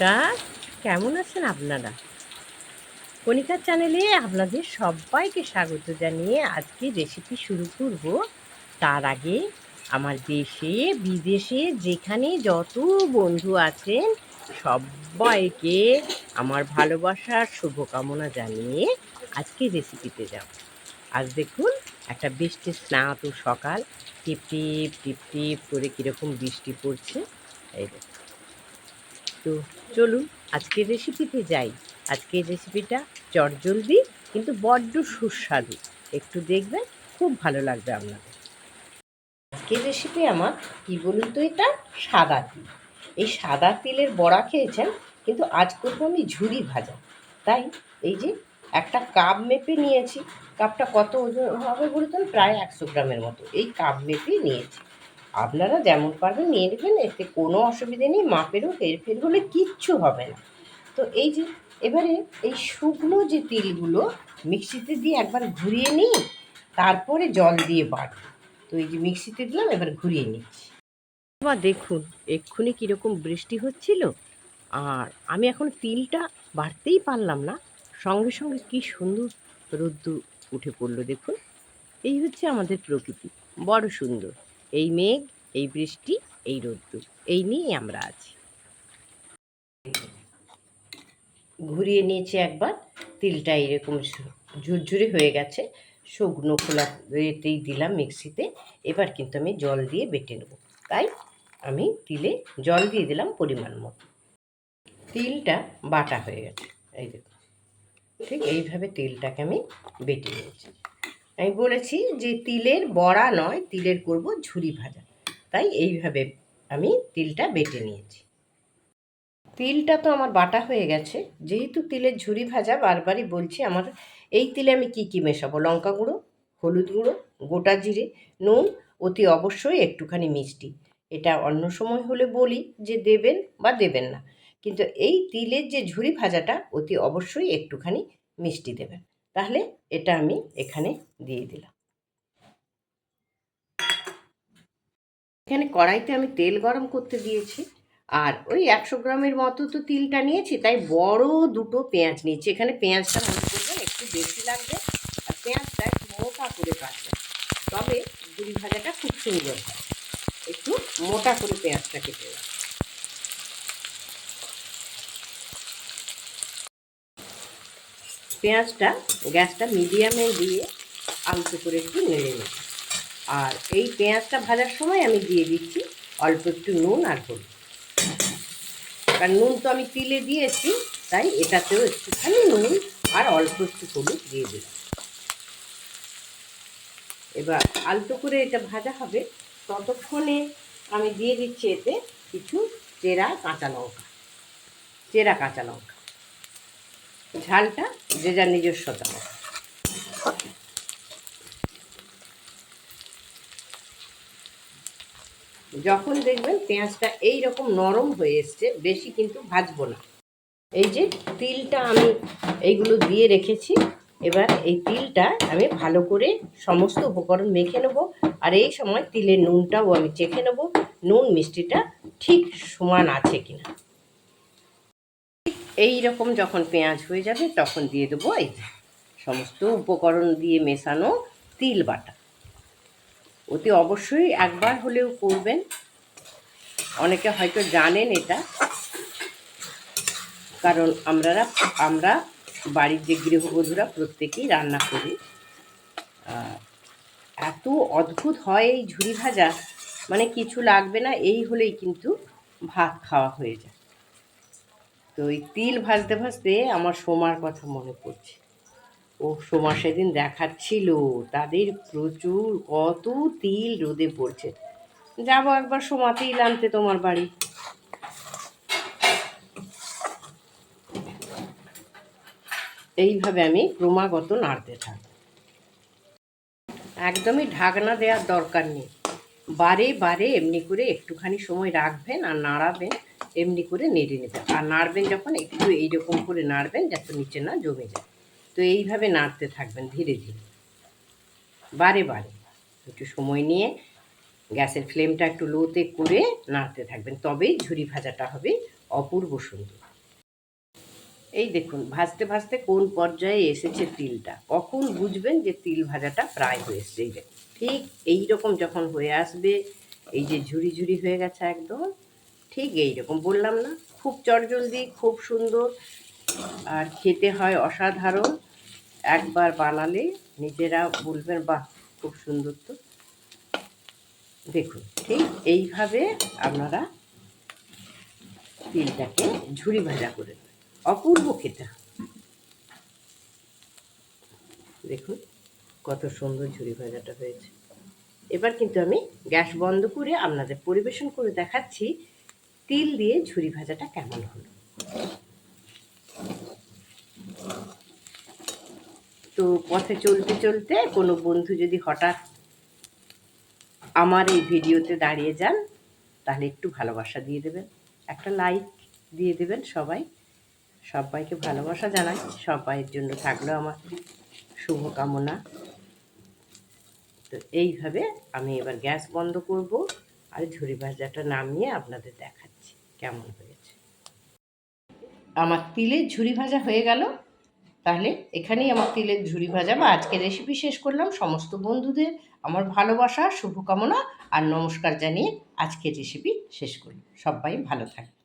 নমস্কার কেমন আছেন আপনারা? কণিকার চ্যানেলে আপনাদের সবাইকে স্বাগত জানিয়ে আজকে রেসিপি শুরু করব। তার আগে আমার দেশে, বিদেশে যেখানে যত বন্ধু আছেন, সবাইকে আমার ভালোবাসার শুভকামনা জানিয়ে আজকে রেসিপিতে যাব। আজ দেখুন, একটা বৃষ্টির স্নাত সকাল টিপ টিপ টিপ টিপ করে কীরকম বৃষ্টি পড়ছে। এই দেখুন। তো চলুন আজকের রেসিপিতে যাই। আজকের রেসিপিটা চটজলদি, কিন্তু বড্ড সুস্বাদু। একটু দেখবেন, খুব ভালো লাগবে আপনাদের। আজকের রেসিপি আমার, কি বলুন তো এটা? সাদা তিল। এই সাদা তিলের বড়া খেয়েছেন, কিন্তু আজ করব আমি ঝুরি ভাজা। তাই এই যে একটা কাপ মেপে নিয়েছি। কাপটা কত ওজন হবে বলতেন প্রায় একশো গ্রামের মতো। এই কাপ মেপে নিয়েছি। আপনারা যেমন পারবেন নিয়ে নেবেন, এতে কোনো অসুবিধে নেই, মাপেরও হেরফের হলে কিচ্ছু হবে না। তো এই যে, এবারে এই শুকনো যে তিলগুলো, মিক্সিতে দিয়ে একবার ঘুরিয়ে নিই, তারপরে জল দিয়ে বাট তো এই যে মিক্সিতে দিলাম, এবার ঘুরিয়ে নিচ্ছি। বা দেখুন, এক্ষুনি কীরকম বৃষ্টি হচ্ছিল, আর আমি এখন তিলটা বাড়তেই পারলাম না, সঙ্গে সঙ্গে কি সুন্দর রোদ্দুর উঠে পড়ল দেখুন। এই হচ্ছে আমাদের প্রকৃতি, বড় সুন্দর। এই মেঘ, এই বৃষ্টি, এই রোদ্দুর, এই নিয়েই আমরা আছি। ঘুরিয়ে নিয়েছি একবার, তিলটা এরকম ঝুরঝুরে হয়ে গেছে, শুকনো খোলা এতেই দিলাম মিক্সিতে, এবার কিন্তু আমি জল দিয়ে বেটে নেব। তাই আমি তিলে জল দিয়ে দিলাম পরিমাণ মতো। তিলটা বাটা হয়ে গেছে, এই দেখুন। ঠিক এইভাবে তিলটাকে আমি বেটে নিয়েছি। আমি বলেছি যে তিলের বড়া নয়, তিলের করব ঝুরি ভাজা। তাই এইভাবে আমি তিলটা বেটে নিয়েছি। তিলটা তো আমার বাটা হয়ে গেছে। যেহেতু তিলের ঝুরি ভাজা বারবারই বলছি, আমার এই তিলে আমি কি কি মেশাবো? লঙ্কা গুঁড়ো, হলুদ গুঁড়ো, গোটা জিরে, নুন, অতি অবশ্যই একটুখানি মিষ্টি। এটা অন্য সময় হলে বলি যে দেবেন বা দেবেন না। কিন্তু এই তিলের যে ঝুরি ভাজাটা অতি অবশ্যই একটুখানি মিষ্টি দেবেন। তাহলে এটা আমি এখানে দিয়ে দিলাম। এখানে কড়াইতে আমি তেল গরম করতে দিয়েছি। আর ওই একশো গ্রামের মতো তো তিলটা নিয়েছি, তাই বড় দুটো পেঁয়াজ নিয়েছি। এখানে পেঁয়াজটা মনে করবেন একটু বেশি লাগবে আর পেঁয়াজটা একটু মোটা করে কাটবে। তবে ঝুড়ি ভাজাটা খুব সুন্দর হয়। একটু মোটা করে পেঁয়াজটা কেটে দেবে পেঁয়াজটা গ্যাসটা মিডিয়ামে দিয়ে আলতো করে একটু নেড়ে নেব। আর এই পেঁয়াজটা ভাজার সময় আমি দিয়ে দিচ্ছি অল্প একটু নুন আর হলুদ। কারণ নুন তো আমি তিলে দিয়েছি, তাই এটাতেও একটুখানি নুন আর অল্প একটু হলুদ দিয়ে দিলাম। এবার আলতো করে এটা ভাজা হবে, ততক্ষণে আমি দিয়ে দিচ্ছি এতে কিছু চেরা কাঁচা লঙ্কা, চেরা কাঁচা লঙ্কা। ঝালটা যে যার নিজস্বতা যখন দেখবেন পেঁয়াজটা এই রকম নরম হয়ে এসছে, বেশি কিন্তু ভাজবো না। এই যে তিলটা আমি এইগুলো দিয়ে রেখেছি, এবার এই তিলটা আমি ভালো করে সমস্ত উপকরণ মেখে নেব, আর এই সময় তিলের নুনটাও আমি চেখে নেব, নুন মিষ্টিটা ঠিক সমান আছে কিনা। এই রকম যখন পেঁয়াজ হয়ে যাবে, তখন দিয়ে দেবো এই সমস্ত উপকরণ দিয়ে মেশানো তিল বাটা। অতি অবশ্যই একবার হলেও করবেন। অনেকে হয়তো জানেন এটা, কারণ আমরা আমরা বাড়ির যে গৃহবধূরা প্রত্যেকেই রান্না করি। এত অদ্ভুত হয় এই ঝুরি ভাজা মানে কিছু লাগবে না, এই হলেই কিন্তু ভাত খাওয়া হয়ে যায়। তো ওই তিল ভাজতে ভাজতে আমার সোমার কথা মনে পড়ছে। ও সোমা সেদিন দেখাচ্ছিল, তাদের প্রচুর কত তিল রোদে পড়ছে। যাব একবার সোমা, তিল আনতে তোমার বাড়ি। এইভাবে আমি ক্রমাগত নাড়তে থাক। একদমই ঢাকনা দেওয়ার দরকার নেই। বারে বারে এমনি করে একটুখানি সময় রাখবেন আর নাড়াবেন। এমনি করে নেড়ে নেবেন আর নাড়বেন যখন, একটু এইরকম করে নাড়বেন যাতে নিচে না জমে যায়। তো এইভাবে নাড়তে থাকবেন ধীরে ধীরে। বারে বারে। একটু সময় নিয়ে গ্যাসের ফ্লেমটা একটু লোতে করে নাড়তে থাকবেন। তবেই ঝুরি ভাজাটা হবে অপূর্ব সুন্দর। এই দেখুন, ভাজতে ভাজতে কোন পর্যায়ে এসেছে তিলটা? কখন বুঝবেন যে তিল ভাজাটা প্রায় দেখুন ঠিক এই রকম যখন হয়ে আসবে, এই যে ঝুরি ঝুরি হয়ে গেছে একদম। ঠিক এই রকম বললাম না। খুব চটজলদি, খুব সুন্দর। আর খেতে হয় অসাধারণ। একবার বানালে নিজেরা বলবেন, বাহ, খুব সুন্দর তো। দেখুন, ঠিক এইভাবে আপনারা তিলটাকে ঝুড়ি ভাজা করে। অপূর্ব খেতে দেখুন, কত সুন্দর ঝুড়ি ভাজাটা হয়েছে। এবার কিন্তু আমি গ্যাস বন্ধ করে আপনাদের পরিবেশন করে দেখাচ্ছি তিল দিয়ে ঝুরি ভাজাটা কেমন হলো? তো পথে চলতে চলতে কোনো বন্ধু যদি হঠাৎ আমার এই ভিডিওতে দাঁড়িয়ে যান, তাহলে একটু ভালোবাসা দিয়ে দেবেন। একটা লাইক দিয়ে দেবেন সবাই। সবাইকে ভালোবাসা জানাই। সবাইয়ের জন্য থাকল আমার শুভকামনা। তো এইভাবে আমি এবার গ্যাস বন্ধ করব। আর ঝুরি ভাজাটা নামিয়ে আপনাদের দেখাচ্ছি কেমন হয়েছে। আমার তিলের ঝুরি ভাজা হয়ে গেল। তাহলে এখানেই আমার তিলের ঝুরি ভাজা বা আজকের রেসিপি শেষ করলাম। সমস্ত বন্ধুদের আমার ভালোবাসা, শুভকামনা আর নমস্কার জানিয়ে আজকের রেসিপি শেষ করলাম সবাই ভালো থাকবে